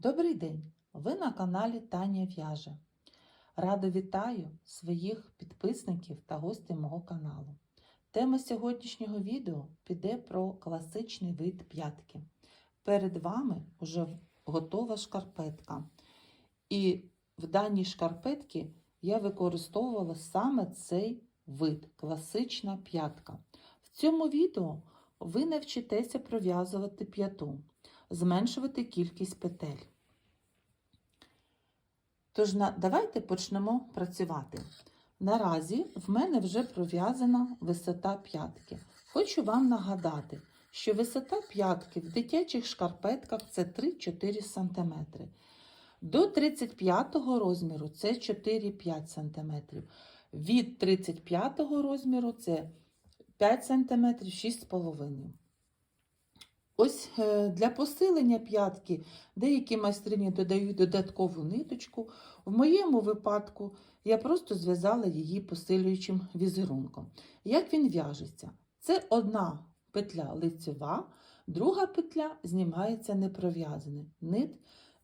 Добрий день! Ви на каналі Таня В'яже. Радо вітаю своїх підписників та гостей мого каналу. Тема сьогоднішнього відео піде про класичний вид п'ятки. Перед вами вже готова шкарпетка. І в даній шкарпетці я використовувала саме цей вид класична п'ятка. В цьому відео ви навчитеся пров'язувати п'яту, зменшувати кількість петель. Тож давайте почнемо працювати. Наразі в мене вже пров'язана висота п'ятки. Хочу вам нагадати, що висота п'ятки в дитячих шкарпетках це 3-4 см. До 35 розміру це 4-5 см. Від 35 розміру це 5 см 6,5 Ось е, для посилення п'ятки деякі майстрині додають додаткову ниточку. В моєму випадку я просто зв'язала її посилюючим візерунком. Як він в'яжеться? Це одна петля лицева, друга петля знімається непров'язана. Нит,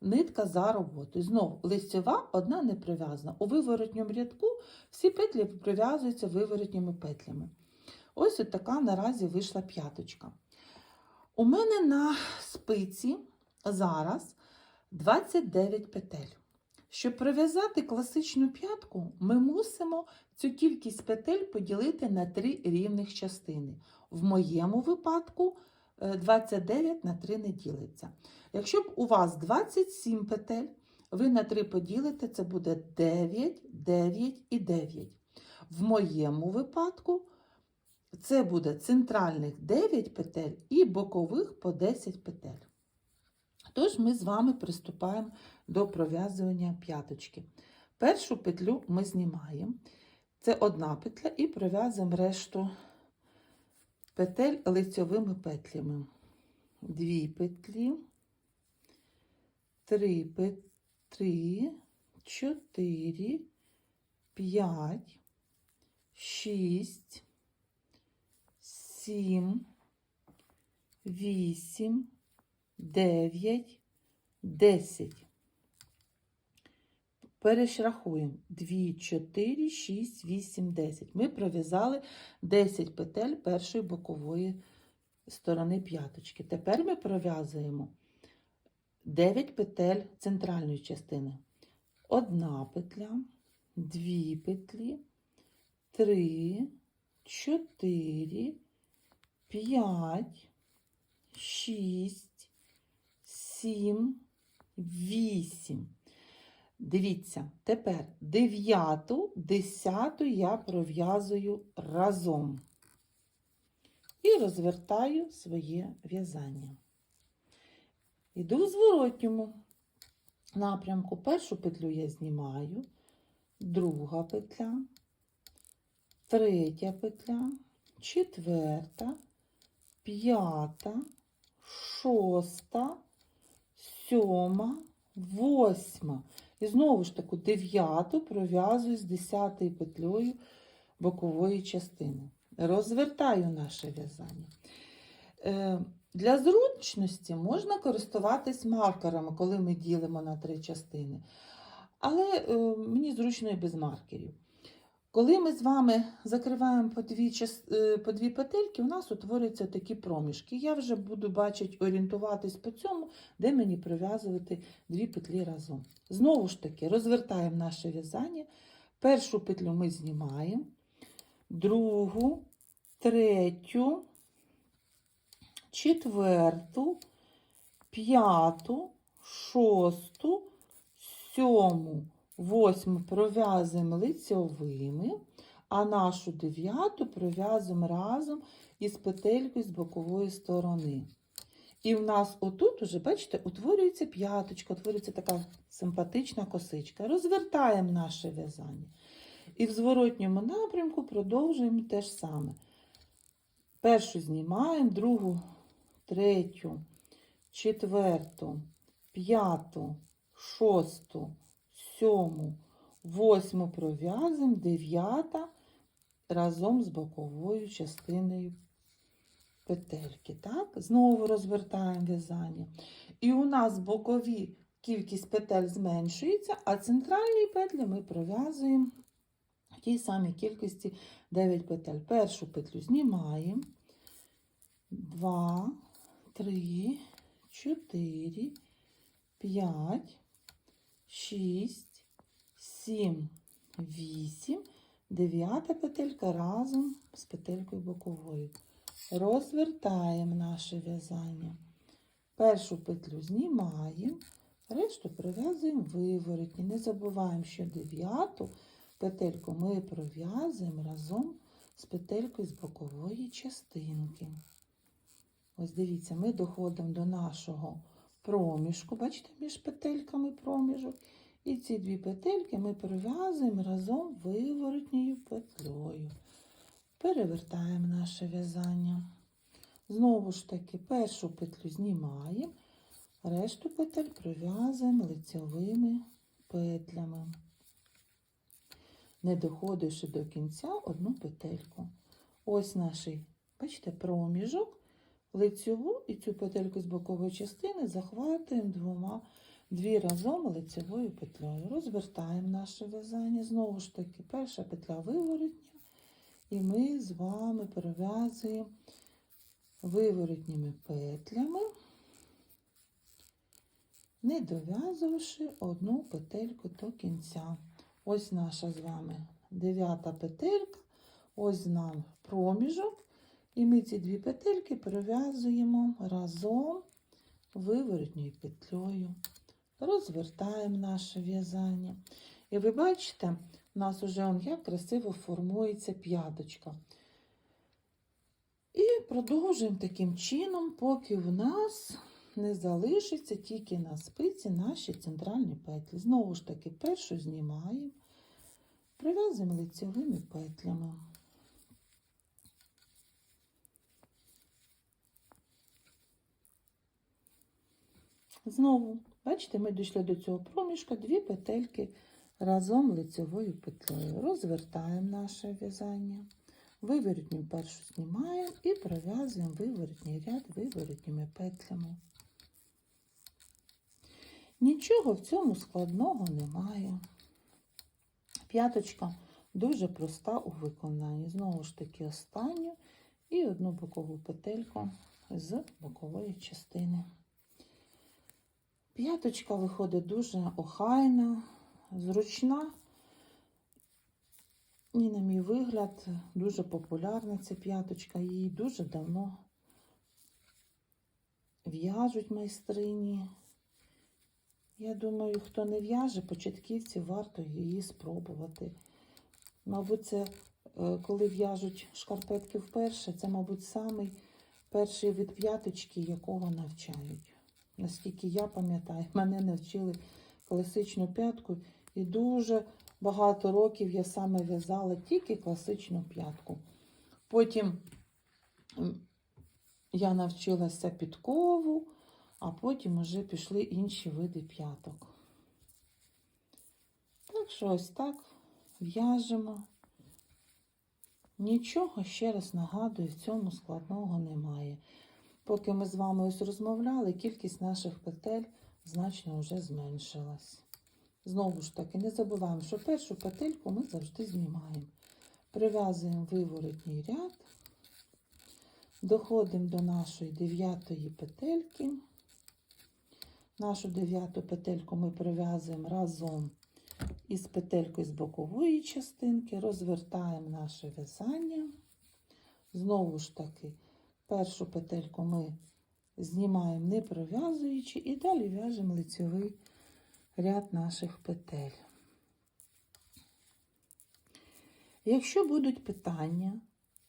нитка за роботою. Знову лицева, одна не прив'язана. У виворотньому рядку всі петлі прив'язуються виворотніми петлями. Ось така наразі вийшла п'яточка. У мене на спиці зараз 29 петель. Щоб прив'язати класичну п'ятку, ми мусимо цю кількість петель поділити на три рівних частини. В моєму випадку е, 29 на 3 не ділиться. Якщо б у вас 27 петель, ви на 3 поділите, це буде 9, 9 і 9. В моєму випадку це буде центральних 9 петель і бокових по 10 петель. Тож ми з вами приступаємо до пров'язування п'яточки. Першу петлю ми знімаємо. Це одна петля і пров'язуємо решту петель лицьовими петлями. Дві петлі, три петлі, чотири, п'ять, шість, сім, вісім, дев'ять, десять. Перешрахуємо 2, 4, 6, 8, 10. Ми пров'язали 10 петель першої бокової сторони п'яточки. Тепер ми пров'язуємо 9 петель центральної частини. Одна петля, дві петлі, три, чотири, п'ять, шість, сім, вісім. Дивіться, тепер дев'яту, десяту я пров'язую разом і розвертаю своє в'язання. Іду в зворотньому напрямку. Першу петлю я знімаю, друга петля, третя петля, четверта, п'ята, шоста, сьома, восьма. І знову ж таку дев'яту пров'язую з десятою петлею бокової частини. Розвертаю наше в'язання. Е, Для зручності можна користуватись маркерами, коли ми ділимо на три частини. Але е, мені зручно і без маркерів. Коли ми з вами закриваємо по дві, е, по дві петельки, у нас утворюються такі проміжки. Я вже буду бачити, орієнтуватись по цьому, де мені прив'язувати дві петлі разом. Знову ж таки, розвертаємо наше в'язання. Першу петлю ми знімаємо, другу, третю, четверту, п'яту, шосту, сьому, восьму пров'язуємо лицьовими, а нашу дев'яту пров'язуємо разом із петелькою з бокової сторони. І в нас отут уже, бачите, утворюється п'яточка, утворюється така симпатична косичка. Розвертаємо наше в'язання. І в зворотньому напрямку продовжуємо те ж саме. Першу знімаємо, другу, третю, четверту, п'яту, шосту, сьому, восьму пров'язуємо, дев'ята разом з боковою частиною петельки. Так? Знову розвертаємо в'язання. І у нас бокові кількість петель зменшується, а центральні петлі ми пров'язуємо в тій самій кількості 9 петель. Першу петлю знімаємо. 2, 3, 4, 5, 6, 7, 8, дев'ята петелька разом з петелькою боковою. Розвертаємо наше в'язання. Першу петлю знімаємо, решту пров'язуємо виворотні. Не забуваємо, що дев'яту петельку ми пров'язуємо разом з петелькою з бокової частинки. Ось дивіться, ми доходимо до нашого проміжку, бачите, між петельками проміжок. І ці дві петельки ми пров'язуємо разом виворотньою петлею. Перевертаємо наше в'язання. Знову ж таки, першу петлю знімаємо, решту петель пров'язуємо лицьовими петлями, не доходивши до кінця одну петельку. Ось наш, бачите, проміжок, лицьову і цю петельку з бокової частини захватуємо двома, дві разом лицьовою петлею. Розвертаємо наше в'язання. Знову ж таки, перша петля виворотня, і ми з вами пров'язуємо виворотніми петлями, не дов'язувавши одну петельку до кінця. Ось наша з вами дев'ята петелька, ось нам проміжок, і ми ці дві петельки пров'язуємо разом виворотньою петлею. Розвертаємо наше в'язання. І ви бачите, у нас уже он як красиво формується п'яточка. І продовжуємо таким чином, поки в нас не залишиться тільки на спиці наші центральні петлі. Знову ж таки, першу знімаємо, прив'язуємо лицевими петлями. Знову, бачите, ми дійшли до цього проміжка, дві петельки разом лицевою петлею. Розвертаємо наше в'язання. Виворотню першу знімаємо і пров'язуємо виворотній ряд виворотніми петлями. Нічого в цьому складного немає. П'яточка дуже проста у виконанні. Знову ж таки, останню і одну бокову петельку з бокової частини. П'яточка виходить дуже охайна, зручна. І, на мій вигляд, дуже популярна ця п'яточка. Її дуже давно в'яжуть майстрині. Я думаю, хто не в'яже, початківці варто її спробувати. Мабуть, це е, коли в'яжуть шкарпетки вперше, це, мабуть, самий перший від п'яточки, якого навчають. Наскільки я пам'ятаю, мене навчили класичну п'ятку і дуже багато років я саме в'язала тільки класичну п'ятку. Потім я навчилася підкову, а потім вже пішли інші види п'яток. Так що ось так в'яжемо. Нічого, ще раз нагадую, в цьому складного немає. Поки ми з вами ось розмовляли, кількість наших петель значно вже зменшилась. Знову ж таки, не забуваємо, що першу петельку ми завжди знімаємо. Прив'язуємо виворотній ряд, доходимо до нашої дев'ятої петельки. Нашу дев'яту петельку ми прив'язуємо разом із петелькою з бокової частинки, розвертаємо наше в'язання. Знову ж таки, першу петельку ми знімаємо не пров'язуючи, і далі в'яжемо лицьовий ряд наших петель. Якщо будуть питання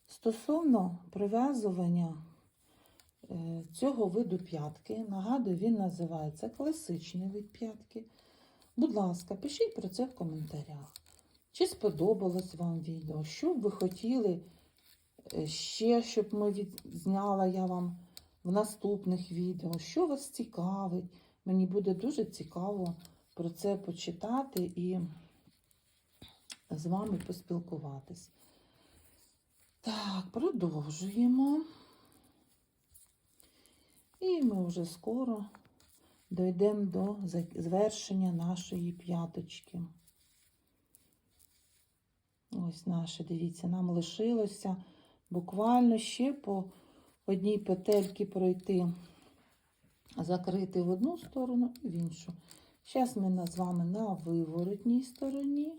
стосовно прив'язування е, цього виду п'ятки, нагадую, він називається класичний вид п'ятки. Будь ласка, пишіть про це в коментарях. Чи сподобалось вам відео? Що б ви хотіли ще, щоб ми відзняла я вам в наступних відео? Що вас цікавить? Мені буде дуже цікаво про це почитати і з вами поспілкуватись. Так, продовжуємо. І ми вже скоро дійдемо до звершення нашої п'яточки. Ось наше, дивіться, нам лишилося буквально ще по одній петельці пройти, закрити в одну сторону і в іншу. Зараз ми з вами на виворотній стороні.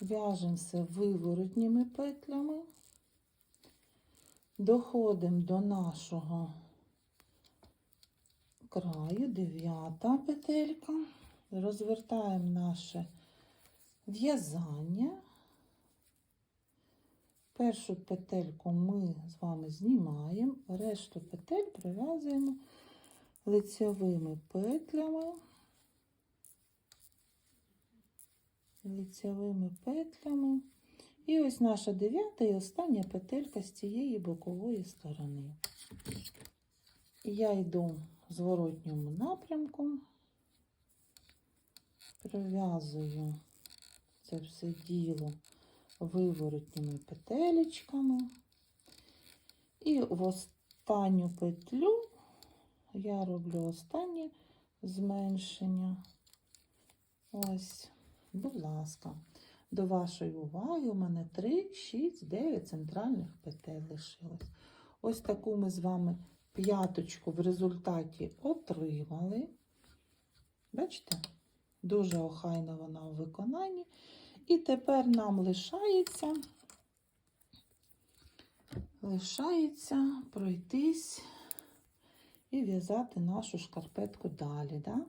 В'яжемо все виворотніми петлями. Доходимо до нашого краю, дев'ята петелька. Розвертаємо наше в'язання. Першу петельку ми з вами знімаємо, решту петель прив'язуємо лицьовими петлями. Лицьовими петлями. І ось наша дев'ята і остання петелька з цієї бокової сторони. Я йду в зворотньому напрямку, пров'язую це все діло виворотніми петелечками. І в останню петлю я роблю останнє зменшення. Ось, будь ласка, до вашої уваги у мене 3, 6, 9 центральних петель лишилось. Ось таку ми з вами п'яточку в результаті отримали. Бачите? Дуже охайна вона у виконанні. І тепер нам лишається, лишається пройтись і в'язати нашу шкарпетку далі. Да?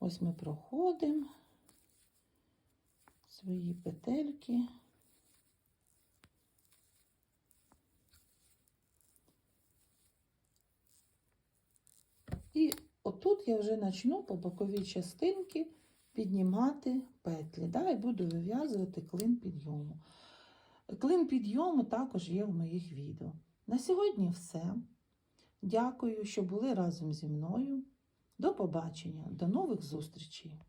Ось ми проходимо свої петельки. І отут я вже почну по боковій частинці піднімати петлі, да, і буду вив'язувати клин підйому. Клин підйому також є в моїх відео. На сьогодні все. Дякую, що були разом зі мною. До побачення, до нових зустрічей!